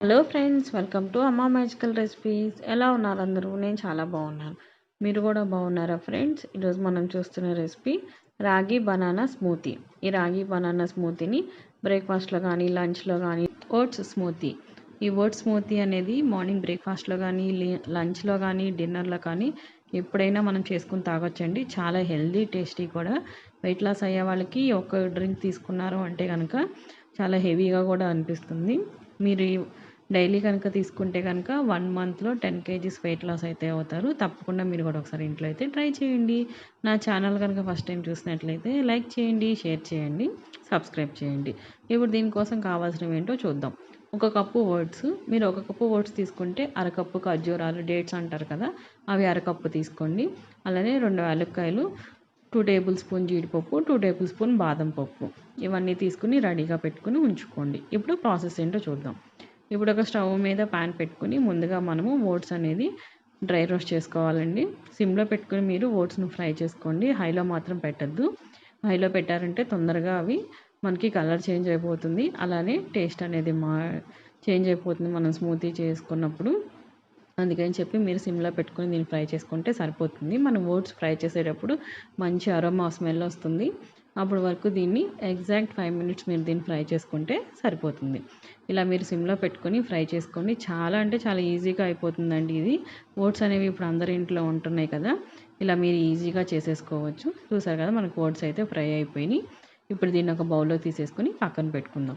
Hello friends welcome to Amma magical recipes ఎలా ఉన్నారు అందరూ? నేను చాలా బాగున్నాను. మీరు కూడా బాగున్నారా ఫ్రెండ్స్ ఈరోజు మనం చూస్తున్న రెసిపీ రాగి బనానా స్మూతీ ఈ రాగి బనానా స్మూతీని బ్రేక్ఫాస్ట్లో కానీ లంచ్లో కానీ ఓట్స్ స్మూతీ ఈ ఓట్స్ స్మూతీ అనేది మార్నింగ్ బ్రేక్ఫాస్ట్లో కానీ లంచ్లో కానీ డిన్నర్లో కానీ ఎప్పుడైనా మనం చేసుకుని తాగొచ్చండి. చాలా హెల్దీ టేస్టీ కూడా. వెయిట్ లాస్ అయ్యే వాళ్ళకి ఒక డ్రింక్ తీసుకున్నారు అంటే కనుక చాలా హెవీగా కూడా అనిపిస్తుంది. మీరు డైలీ కనుక తీసుకుంటే కనుక వన్ మంత్లో టెన్ కేజీస్ వెయిట్ లాస్ అయితే అవుతారు. తప్పకుండా మీరు కూడా ఒకసారి ఇంట్లో అయితే ట్రై చేయండి. నా ఛానల్ కనుక ఫస్ట్ టైం చూసినట్లయితే లైక్ చేయండి షేర్ చేయండి సబ్స్క్రైబ్ చేయండి. ఇప్పుడు దీనికోసం కావాల్సినవి ఏంటో చూద్దాం. ఒక కప్పు ఓట్స్ మీరు ఒక కప్పు ఓట్స్ తీసుకుంటే అరకప్పు ఖర్జూరాలు డేట్స్ అంటారు కదా అవి అరకప్పు తీసుకోండి. అలానే రెండు యాలక్కాయలు టూ టేబుల్ స్పూన్ జీడిపప్పు టూ టేబుల్ స్పూన్ బాదం పప్పు. ఇవన్నీ తీసుకుని రెడీగా పెట్టుకుని ఉంచుకోండి. ఇప్పుడు ప్రాసెస్ ఏంటో చూద్దాం. ఇప్పుడు ఒక స్టవ్ మీద ప్యాన్ పెట్టుకుని ముందుగా మనము ఓట్స్ అనేది డ్రై రోస్ట్ చేసుకోవాలండి. సిమ్లో పెట్టుకుని మీరు ఓట్స్ను ఫ్రై చేసుకోండి. హైలో మాత్రం పెట్టద్దు. హైలో పెట్టారంటే తొందరగా అవి మనకి కలర్ చేంజ్ అయిపోతుంది. అలానే టేస్ట్ అనేది మా చేంజ్ అయిపోతుంది మనం స్మూతీ చేసుకున్నప్పుడు. అందుకని చెప్పి మీరు సిమ్లో పెట్టుకుని దీన్ని ఫ్రై చేసుకుంటే సరిపోతుంది. మనం ఓట్స్ ఫ్రై చేసేటప్పుడు మంచి అరోమా స్మెల్ వస్తుంది. అప్పుడు వరకు దీన్ని ఎగ్జాక్ట్ ఫైవ్ మినిట్స్ మీరు దీన్ని ఫ్రై చేసుకుంటే సరిపోతుంది. ఇలా మీరు సిమ్లో పెట్టుకొని ఫ్రై చేసుకోండి. చాలా అంటే చాలా ఈజీగా అయిపోతుందండి ఇది. ఓట్స్ అనేవి ఇప్పుడు అందరి ఇంట్లో ఉంటున్నాయి కదా. ఇలా మీరు ఈజీగా చేసేసుకోవచ్చు. చూసారు కదా మనకు ఓట్స్ అయితే ఫ్రై అయిపోయినాయి. ఇప్పుడు దీన్ని ఒక బౌల్లో తీసేసుకొని పక్కన పెట్టుకుందాం.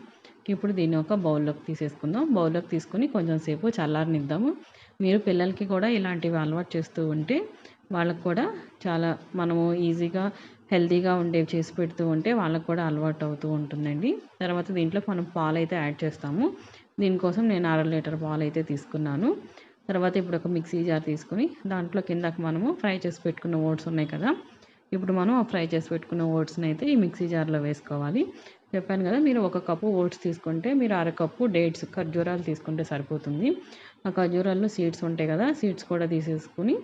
ఇప్పుడు దీన్ని ఒక బౌల్లోకి తీసేసుకుందాం. బౌల్లోకి తీసుకొని కొంచెం సేపు చల్లారనిద్దాము. మీరు పిల్లలకి కూడా ఇలాంటివి అలవాటు చేస్తూ ఉంటే వాళ్ళకు కూడా చాలా మనము ఈజీగా హెల్తీగా ఉండేవి చేసి పెడుతూ ఉంటే వాళ్ళకు కూడా అలవాటు అవుతూ ఉంటుందండి. తర్వాత దీంట్లో మనం పాలు అయితే యాడ్ చేస్తాము. దీనికోసం నేను అర లీటర్ పాలు అయితే తీసుకున్నాను. తర్వాత ఇప్పుడు ఒక మిక్సీ జార్ తీసుకుని దాంట్లో కిందకి మనము ఫ్రై చేసి పెట్టుకున్న ఓట్స్ ఉన్నాయి కదా ఇప్పుడు మనం ఆ ఫ్రై చేసి పెట్టుకున్న ఓట్స్ని అయితే ఈ మిక్సీ జార్లో వేసుకోవాలి. చెప్పాను కదా మీరు ఒక కప్పు ఓట్స్ తీసుకుంటే మీరు అరకప్పు డేట్స్ ఖర్జూరాలు తీసుకుంటే సరిపోతుంది. ఆ ఖర్జూరాల్లో సీడ్స్ ఉంటాయి కదా సీడ్స్ కూడా తీసేసుకుని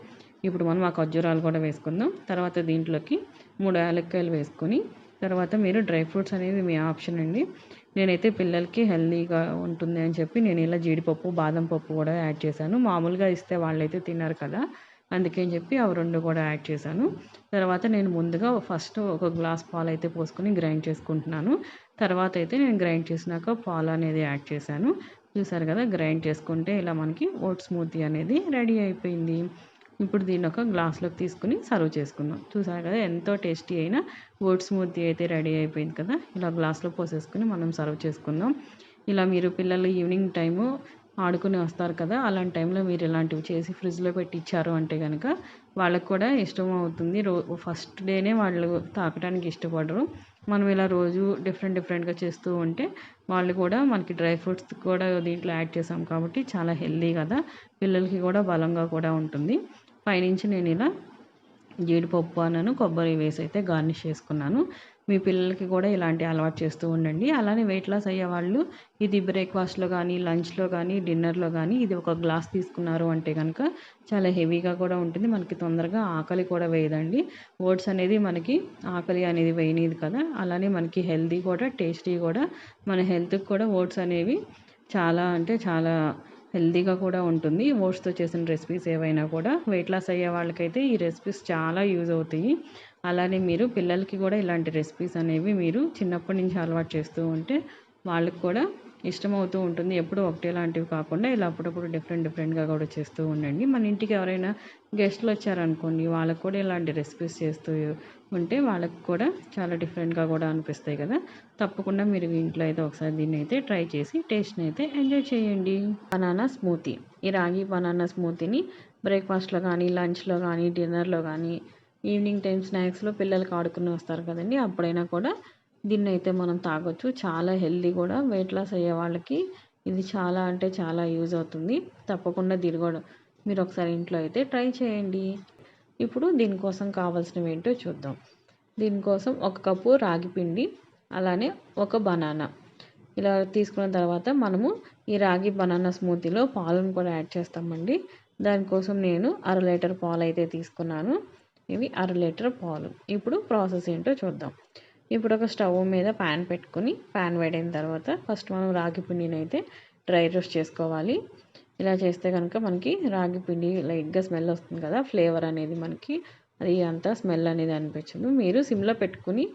ఇప్పుడు మనం ఆ ఖర్జూరాలు కూడా వేసుకుందాం. తర్వాత దీంట్లోకి మూడు యాలక్కాయలు వేసుకొని తర్వాత మీరు డ్రై ఫ్రూట్స్ అనేది మీ ఆప్షన్ అండి. నేనైతే పిల్లలకి హెల్తీగా ఉంటుంది అని చెప్పి నేను ఇలా జీడిపప్పు బాదం పప్పు కూడా యాడ్ చేశాను. మామూలుగా ఇస్తే వాళ్ళైతే తిన్నారు కదా అందుకని చెప్పి అవి రెండు కూడా యాడ్ చేశాను. తర్వాత నేను ముందుగా ఫస్ట్ ఒక గ్లాస్ పాలు అయితే పోసుకొని గ్రైండ్ చేసుకుంటున్నాను. తర్వాత అయితే నేను గ్రైండ్ చేసినాక పాలు అనేది యాడ్ చేశాను. చూసారు కదా గ్రైండ్ చేసుకుంటే ఇలా మనకి ఓట్ స్మూతీ అనేది రెడీ అయిపోయింది. ఇప్పుడు దీన్ని ఒక గ్లాస్లోకి తీసుకుని సర్వ్ చేసుకుందాం. చూసారు కదా ఎంతో టేస్టీ అయిన ఓట్ స్మూతీ అయితే రెడీ అయిపోయింది కదా. ఇలా గ్లాస్లో పోసేసుకుని మనం సర్వ్ చేసుకుందాం. ఇలా మీరు పిల్లలు ఈవినింగ్ టైము ఆడుకుని వస్తారు కదా అలాంటి టైంలో మీరు ఇలాంటివి చేసి ఫ్రిడ్జ్లో పెట్టి ఇచ్చారు అంటే కనుక వాళ్ళకు కూడా ఇష్టం అవుతుంది. రో ఫస్ట్ డేనే వాళ్ళు తాకడానికి ఇష్టపడరు. మనం ఇలా రోజు డిఫరెంట్ డిఫరెంట్గా చేస్తూ ఉంటే వాళ్ళు కూడా మనకి డ్రై ఫ్రూట్స్ కూడా దీంట్లో యాడ్ చేసాం కాబట్టి చాలా హెల్దీ కదా. పిల్లలకి కూడా బలంగా కూడా ఉంటుంది. పైనుంచి నేను ఇలా జీడిపప్పు అన్నను కొబ్బరి వేసి అయితే గార్నిష్ చేసుకున్నాను. మీ పిల్లలకి కూడా ఇలాంటి అలవాటు చేస్తూ ఉండండి. అలానే వెయిట్ లాస్ అయ్యే వాళ్ళు ఇది బ్రేక్ఫాస్ట్లో కానీ లంచ్లో కానీ డిన్నర్లో కానీ ఇది ఒక గ్లాస్ తీసుకున్నారు అంటే కనుక చాలా హెవీగా కూడా ఉంటుంది. మనకి తొందరగా ఆకలి కూడా వేయదండి. ఓట్స్ అనేది మనకి ఆకలి అనేది వేయనిది కదా. అలానే మనకి హెల్దీ కూడా టేస్టీ కూడా మన హెల్త్కి కూడా ఓట్స్ అనేవి చాలా అంటే చాలా హెల్తీగా కూడా ఉంటుంది. ఓట్స్తో చేసిన రెసిపీస్ ఏవైనా కూడా వెయిట్ లాస్ అయ్యే వాళ్ళకైతే ఈ రెసిపీస్ చాలా యూజ్ అవుతాయి. అలానే మీరు పిల్లలకి కూడా ఇలాంటి రెసిపీస్ అనేవి మీరు చిన్నప్పటి నుంచి అలవాటు చేస్తూ ఉంటే వాళ్ళకి కూడా ఇష్టమవుతూ ఉంటుంది. ఎప్పుడు ఒకటే లాంటివి కాకుండా ఇలా అప్పుడప్పుడు డిఫరెంట్ డిఫరెంట్గా కూడా చేస్తూ ఉండండి. మన ఇంటికి ఎవరైనా గెస్ట్లు వచ్చారనుకోండి వాళ్ళకి కూడా ఇలాంటి రెసిపీస్ చేస్తూ ఉంటే వాళ్ళకి కూడా చాలా డిఫరెంట్గా కూడా అనిపిస్తాయి కదా. తప్పకుండా మీరు ఇంట్లో అయితే ఒకసారి దీన్ని అయితే ట్రై చేసి టేస్ట్ని అయితే ఎంజాయ్ చేయండి. Banana smoothie. ఈ రాగి బనానా స్మూతీని బ్రేక్ఫాస్ట్లో కానీ లంచ్లో కానీ డిన్నర్లో కానీ ఈవినింగ్ టైం స్నాక్స్లో పిల్లలకి ఆడుకుని వస్తారు కదండి. అప్పుడైనా కూడా దీన్ని అయితే మనం తాగొచ్చు. చాలా హెల్దీ కూడా. వెయిట్ లాస్ అయ్యే వాళ్ళకి ఇది చాలా అంటే చాలా యూజ్ అవుతుంది. తప్పకుండా దీని కూడా మీరు ఒకసారి ఇంట్లో అయితే ట్రై చేయండి. ఇప్పుడు దీనికోసం కావాల్సినవి ఏంటో చూద్దాం. దీనికోసం ఒక కప్పు రాగి పిండి అలానే ఒక బనానా. ఇలా తీసుకున్న తర్వాత మనము ఈ రాగి బనానా స్మూతీలో పాలను కూడా యాడ్ చేస్తామండి. దానికోసం నేను అర లీటర్ పాలు అయితే తీసుకున్నాను. ఇవి అర లీటర్ పాలు. ఇప్పుడు ప్రాసెస్ ఏంటో చూద్దాం. ఇప్పుడు ఒక స్టవ్ మీద ప్యాన్ పెట్టుకుని ప్యాన్ వేడైన తర్వాత ఫస్ట్ మనం రాగి పిండిని అయితే డ్రై రోస్ట్ చేసుకోవాలి. ఇలా చేస్తే కనుక మనకి రాగి పిండి లైట్గా స్మెల్ వస్తుంది కదా ఫ్లేవర్ అనేది మనకి అది అంతా స్మెల్ అనేది అనిపించదు. మీరు సిమ్లో పెట్టుకుని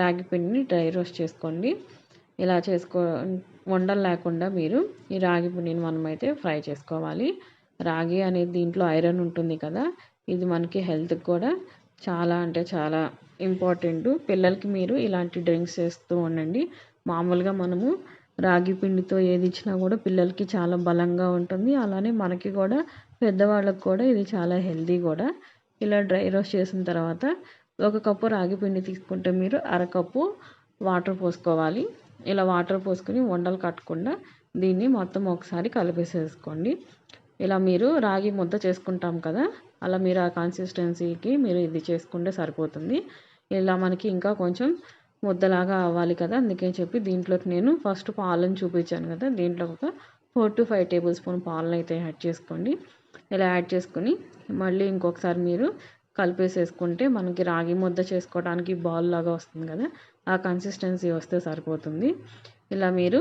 రాగి పిండిని డ్రై రోస్ట్ చేసుకోండి. ఇలా చేసుకో వండలు లేకుండా మీరు ఈ రాగి పిండిని మనమైతే ఫ్రై చేసుకోవాలి. రాగి అనేది దీంట్లో ఐరన్ ఉంటుంది కదా ఇది మనకి హెల్త్కి కూడా చాలా అంటే చాలా ఇంపార్టెంట్. పిల్లలకి మీరు ఇలాంటి డ్రింక్స్ చేస్తూ ఉండండి. మామూలుగా మనము రాగి పిండితో ఏది ఇచ్చినా కూడా పిల్లలకి చాలా బలంగా ఉంటుంది. అలానే మనకి కూడా పెద్దవాళ్ళకి కూడా ఇది చాలా హెల్దీ కూడా. ఇలా డ్రై రోస్ట్ చేసిన తర్వాత ఒక కప్పు రాగి పిండి తీసుకుంటే మీరు అరకప్పు వాటర్ పోసుకోవాలి. ఇలా వాటర్ పోసుకొని వండలు కట్టకుండా దీన్ని మొత్తం ఒకసారి కలిపేసేసుకోండి. ఇలా మీరు రాగి ముద్ద చేసుకుంటాం కదా అలా మీరు ఆ కన్సిస్టెన్సీకి మీరు ఇది చేసుకుంటే సరిపోతుంది. ఇలా మనకి ఇంకా కొంచెం ముద్దలాగా అవ్వాలి కదా అందుకే చెప్పి దీంట్లోకి నేను ఫస్ట్ పాలను చూపించాను కదా దీంట్లో ఒక four to five tablespoon పాలను అయితే యాడ్ చేసుకోండి. ఇలా యాడ్ చేసుకొని మళ్ళీ ఇంకొకసారి మీరు కలిపేసేసుకుంటే మనకి రాగి ముద్ద చేసుకోవడానికి బాల్ లాగా వస్తుంది కదా ఆ కన్సిస్టెన్సీ వస్తే సరిపోతుంది. ఇలా మీరు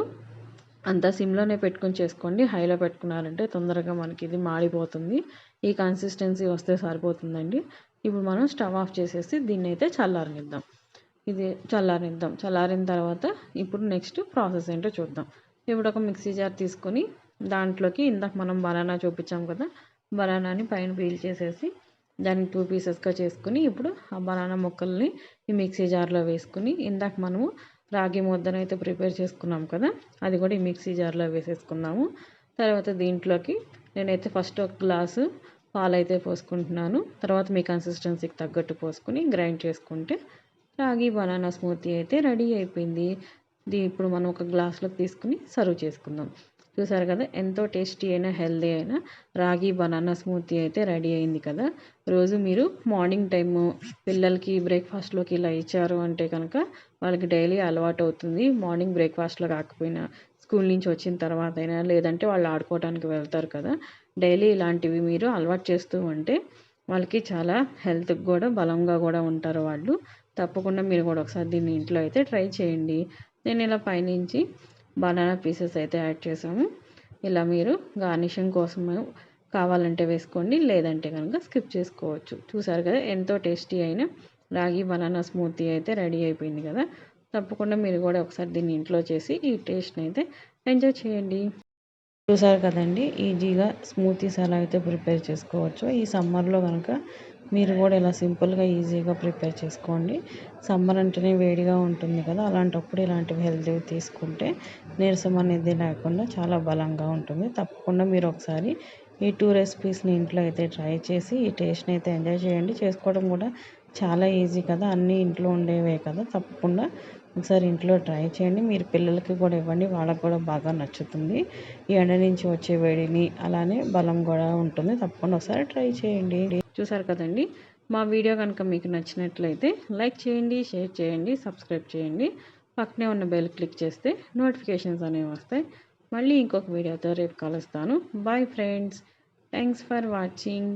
అంతా సిమ్లోనే పెట్టుకొని చేసుకోండి. హైలో పెట్టుకున్నారంటే తొందరగా మనకి ఇది మాడిపోతుంది. ఈ కన్సిస్టెన్సీ వస్తే సరిపోతుందండి. ఇప్పుడు మనం స్టవ్ ఆఫ్ చేసేసి దీన్ని అయితే చల్లారనిద్దాం. ఇది చల్లారిద్దాం చల్లారిన తర్వాత ఇప్పుడు నెక్స్ట్ ప్రాసెస్ ఏంటో చూద్దాం. ఇప్పుడు ఒక మిక్సీ జార్ తీసుకొని దాంట్లోకి ఇందాక మనం బనానా చూపించాం కదా బనానాని పైన పీల్ చేసేసి దాన్ని టూ పీసెస్గా చేసుకుని ఇప్పుడు ఆ బనానా ముక్కల్ని ఈ మిక్సీ జార్లో వేసుకుని ఇందాక మనము రాగి ముద్దను అయితే ప్రిపేర్ చేసుకున్నాం కదా అది కూడా ఈ మిక్సీ జార్లో వేసేసుకున్నాము తర్వాత దీంట్లోకి నేనైతే ఫస్ట్ ఒక గ్లాసు పాలు అయితే పోసుకుంటున్నాను. తర్వాత మీ కన్సిస్టెన్సీకి తగ్గట్టు పోసుకుని గ్రైండ్ చేసుకుంటే రాగి బనానా స్మూతీ అయితే రెడీ అయిపోయింది. ఇది ఇప్పుడు మనం ఒక గ్లాస్లోకి తీసుకుని సర్వ్ చేసుకుందాం. చూసారు కదా ఎంతో టేస్టీ అయినా హెల్దీ అయినా రాగి బనానా స్మూతీ అయితే రెడీ అయింది కదా. రోజు మీరు మార్నింగ్ టైము పిల్లలకి బ్రేక్ఫాస్ట్లోకి ఇలా ఇచ్చారు అంటే కనుక వాళ్ళకి డైలీ అలవాటు అవుతుంది. మార్నింగ్ బ్రేక్ఫాస్ట్లో కాకపోయినా స్కూల్ నుంచి వచ్చిన తర్వాత అయినా లేదంటే వాళ్ళు ఆడుకోవడానికి వెళ్తారు కదా డైలీ ఇలాంటివి మీరు అలవాటు చేస్తూ ఉంటే వాళ్ళకి చాలా హెల్త్కి కూడా బలంగా కూడా ఉంటారు వాళ్ళు. తప్పకుండా మీరు కూడా ఒకసారి దీన్ని ఇంట్లో అయితే ట్రై చేయండి. నేను ఇలా పైనుంచి బనానా పీసెస్ అయితే యాడ్ చేసాము ఇలా మీరు గార్నిషింగ్ కోసం కావాలంటే వేసుకోండి లేదంటే కనుక స్కిప్ చేసుకోవచ్చు. చూసారు కదా ఎంతో టేస్టీ అయిన రాగి బనానా స్మూతీ అయితే రెడీ అయిపోయింది కదా. తప్పకుండా మీరు కూడా ఒకసారి దీన్ని ఇంట్లో చేసి ఈ టేస్ట్ని అయితే ఎంజాయ్ చేయండి. చూసారు కదండి ఈజీగా స్మూతీస్ ఎలా అయితే ప్రిపేర్ చేసుకోవచ్చు. ఈ సమ్మర్లో కనుక మీరు కూడా ఇలా సింపుల్గా ఈజీగా ప్రిపేర్ చేసుకోండి. సమ్మర్ అంటేనే వేడిగా ఉంటుంది కదా అలాంటప్పుడు ఇలాంటివి హెల్తీ తీసుకుంటే నీరసం అనేది లేకుండా చాలా బలంగా ఉంటుంది. తప్పకుండా మీరు ఒకసారి ఈ టూ రెసిపీస్ని ఇంట్లో అయితే ట్రై చేసి ఈ టేస్ట్ని అయితే ఎంజాయ్ చేయండి. చేసుకోవడం కూడా చాలా ఈజీ కదా అన్నీ ఇంట్లో ఉండేవే కదా. తప్పకుండా ఒకసారి ఇంట్లో ట్రై చేయండి. మీరు పిల్లలకి కూడా ఇవ్వండి. వాళ్ళకి కూడా బాగా నచ్చుతుంది. ఈ ఎండ నుంచి వచ్చే వేడిని అలానే బలం కూడా ఉంటుంది. తప్పకుండా ఒకసారి ట్రై చేయండి. చూసారు కదండి? మా వీడియో కనుక మీకు నచ్చినట్లయితే లైక్ చేయండి షేర్ చేయండి సబ్స్క్రైబ్ చేయండి. పక్కనే ఉన్న బెల్ క్లిక్ చేస్తే నోటిఫికేషన్స్ అనేవి వస్తాయి. మళ్ళీ ఇంకొక వీడియోతో రేపు కలుస్తాను. Bye friends. Thanks for watching.